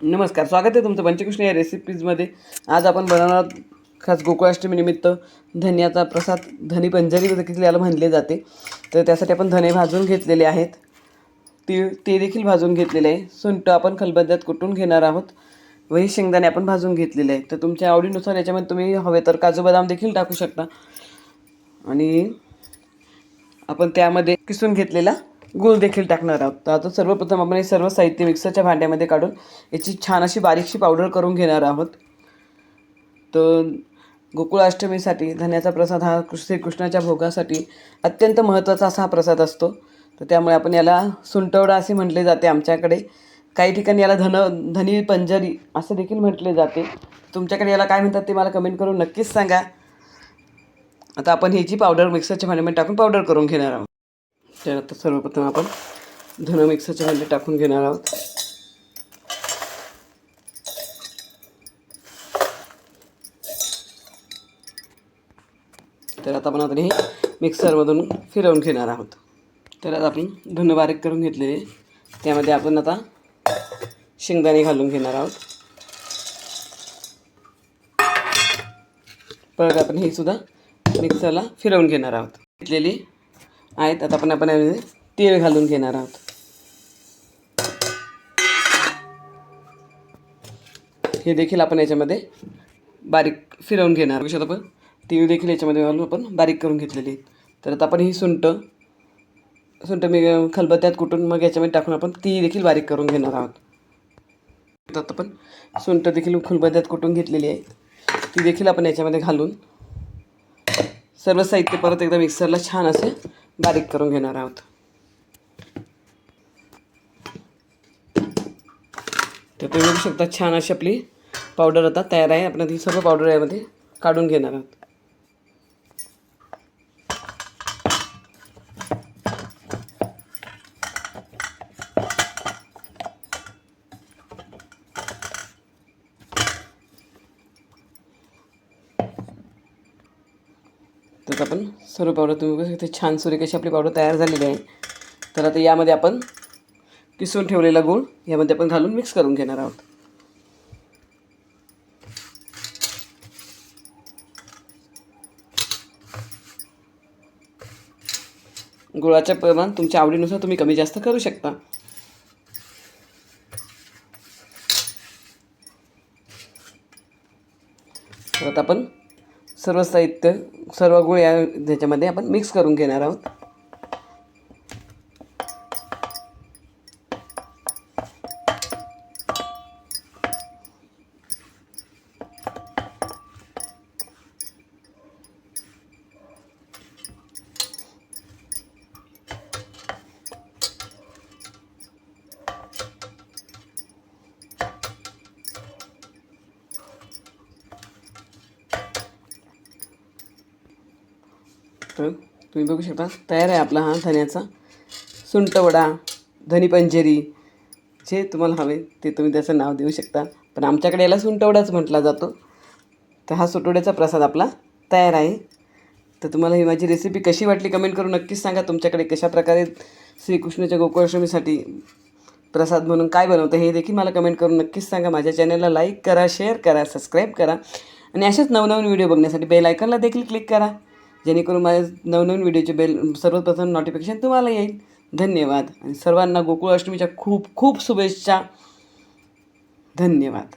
नमस्कार स्वागत आहे तुमचं पंचकृष्ण या रेसिपीजमध्ये आज आपण बनवणार खास गोकुळाष्टमीनिमित्त धन्याचा प्रसाद धनी पंजरी देखील याला म्हणले जाते. तर त्यासाठी आपण धने भाजून घेतलेले आहेत. तीळ ते देखील भाजून घेतलेले आहे. सुंट आपण खलबद्यात कुटून घेणार आहोत. व हे शेंगदाणे आपण भाजून घेतलेले आहेत. तर तुमच्या आवडीनुसार याच्यामध्ये तुम्ही हवे तर काजू बदाम देखील टाकू शकता. आणि आपण त्यामध्ये किसून घेतलेला गूळ देखील टाकणार आहोत. तर आता सर्वप्रथम आपण हे सर्व साहित्य मिक्सरच्या भांड्यामध्ये काढून याची छान अशी बारीकशी पावडर करून घेणार आहोत. तर गोकुळाष्टमीसाठी धन्याचा प्रसाद हा श्रीकृष्णाच्या भोगासाठी अत्यंत महत्त्वाचा असा हा प्रसाद असतो. तर त्यामुळे आपण याला सुंटवडा असे म्हटले जाते आमच्याकडे. काही ठिकाणी याला धन धनी पंजरी असं देखील म्हटले जाते. तुमच्याकडे याला काय म्हणतात ते मला कमेंट करून नक्कीच सांगा. आता आपण ह्याची पावडर मिक्सरच्या भांड्यामध्ये टाकून पावडर करून घेणार आहोत. तर आता सर्वप्रथम आपण धन मिक्सरच्यामध्ये टाकून घेणार आहोत. तर आता आपण आता हे मिक्सरमधून फिरवून घेणार आहोत. तर आता आपण धन बारीक करून घेतलेले त्यामध्ये आपण आता शेंगदाणे घालून घेणार आहोत. परत आपण हे सुद्धा मिक्सरला फिरवून घेणार आहोत. घेतलेली आहेत. आता आपण आपण यामध्ये तेल घालून घेणार आहोत. हे देखील आपण याच्यामध्ये बारीक फिरवून घेणार. विषय आपण तीळ देखील याच्यामध्ये घालून आपण बारीक करून घेतलेली आहेत. तर आता आपण ही सुंट सुंट मी खलबत्त्यात कुटून मग याच्यामध्ये टाकून आपण ती देखील बारीक करून घेणार आहोत. आता आपण सुंट देखील खलबत्त्यात कुटून घेतलेली आहे ती देखील आपण याच्यामध्ये घालून सर्व साहित्य परत एकदा मिक्सरला छान असे बारीक करून घेणार आहोत. तर तुम्ही बघू शकता छान अशी आपली पावडर आता तयार आहे. आपण ही सर्व पावडर यामध्ये काढून घेणार आहोत. तर आपण. सर्व पावडर तुम्ही बघू शकता. छान सुरेख अशी आपली पावडर तयार झालेली आहे. तर आता यामध्ये आपण किसून ठेवलेला गूळ यामध्ये आपण घालून मिक्स करून घेणार आहोत. गुळाचे प्रमाण तुमच्या आवडीनुसार तुम्ही कमी जास्त करू शकता. परत आता आपण सर्व साहित्य सर्व गुळ या त्याच्यामध्ये आपण मिक्स करून घेणार आहोत. तर तुम्ही बघू शकता तयार आहे आपला हा धन्याचा. सुंटवडा धनीपंजेरी जे तुम्हाला हवे ते तुम्ही त्याचं नाव देऊ शकता. पण आमच्याकडे याला सुंटवडाच म्हटला जातो. तर हा सुटवड्याचा प्रसाद आपला तयार आहे. तर तुम्हाला ही माझी रेसिपी कशी वाटली कमेंट करून नक्कीच सांगा. तुमच्याकडे कशा प्रकारे श्रीकृष्णाच्या गोकुळाष्टमीसाठी प्रसाद म्हणून काय बनवतं हे देखील मला कमेंट करून नक्कीच सांगा. माझ्या चॅनलला लाईक करा शेअर करा सबस्क्राईब करा. आणि असेच नवनवीन व्हिडिओ बघण्यासाठी बेल आयकनला देखील क्लिक करा. जेणेकरून माझ्या नवनवीन व्हिडिओचे बेल सर्वप्रथम नोटिफिकेशन तुम्हाला येईल. धन्यवाद. आणि सर्वांना गोकुळ अष्टमीच्या खूप खूप शुभेच्छा. धन्यवाद.